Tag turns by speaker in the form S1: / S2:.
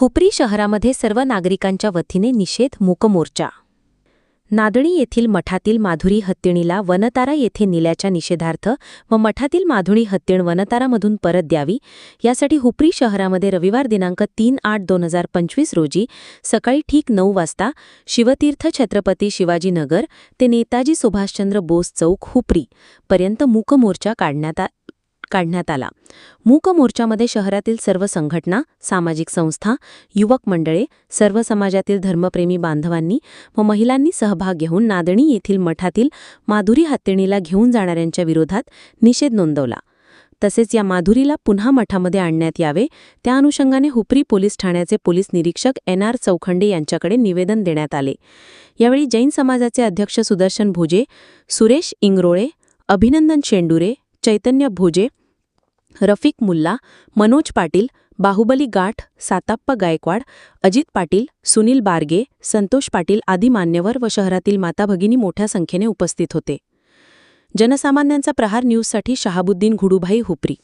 S1: हुपरी शहरामध्ये सर्व नागरिकांच्या वतीने निषेध मूकमोर्चा. नादणी येथील मठातील माधुरी हत्तीणीला वनतारा येथे नेल्याच्या निषेधार्थ व मठातील माधुरी हत्तीण वनतारामधून परत द्यावी यासाठी हुपरी शहरामध्ये रविवार दिनांक तीन आठ दोन हजार पंचवीस रोजी सकाळी ठीक नऊ वाजता शिवतीर्थ छत्रपती शिवाजीनगर ते नेताजी सुभाषचंद्र बोस चौक हुपरी पर्यंत मूकमोर्चा काढण्यात आ काढण्यात आला. मूक मोर्चामध्ये शहरातील सर्व संघटना सामाजिक संस्था युवक मंडळे सर्व समाजातील धर्मप्रेमी बांधवांनी व महिलांनी सहभाग घेऊन नादणी येथील मठातील माधुरी हत्तीणीला घेऊन जाणाऱ्यांच्या विरोधात निषेध नोंदवला. तसेच या माधुरीला पुन्हा मठामध्ये आणण्यात यावे त्या अनुषंगाने हुपरी पोलीस ठाण्याचे पोलीस निरीक्षक एन आर चौखंडे यांच्याकडे निवेदन देण्यात आले. यावेळी जैन समाजाचे अध्यक्ष सुदर्शन भोजे सुरेश इंगरोळे अभिनंदन शेंडुरे चैतन्य भोजे रफिक मुल्ला मनोज पाटील बाहुबली गाठ साताप्पा गायकवाड अजित पाटील सुनील बारगे संतोष पाटील आदी मान्यवर व शहरातील माता भगिनी मोठ्या संख्येने उपस्थित होते. जनसामान्यांचा प्रहार न्यूजसाठी शहाबुद्दीन घुडूभाई हुपरी.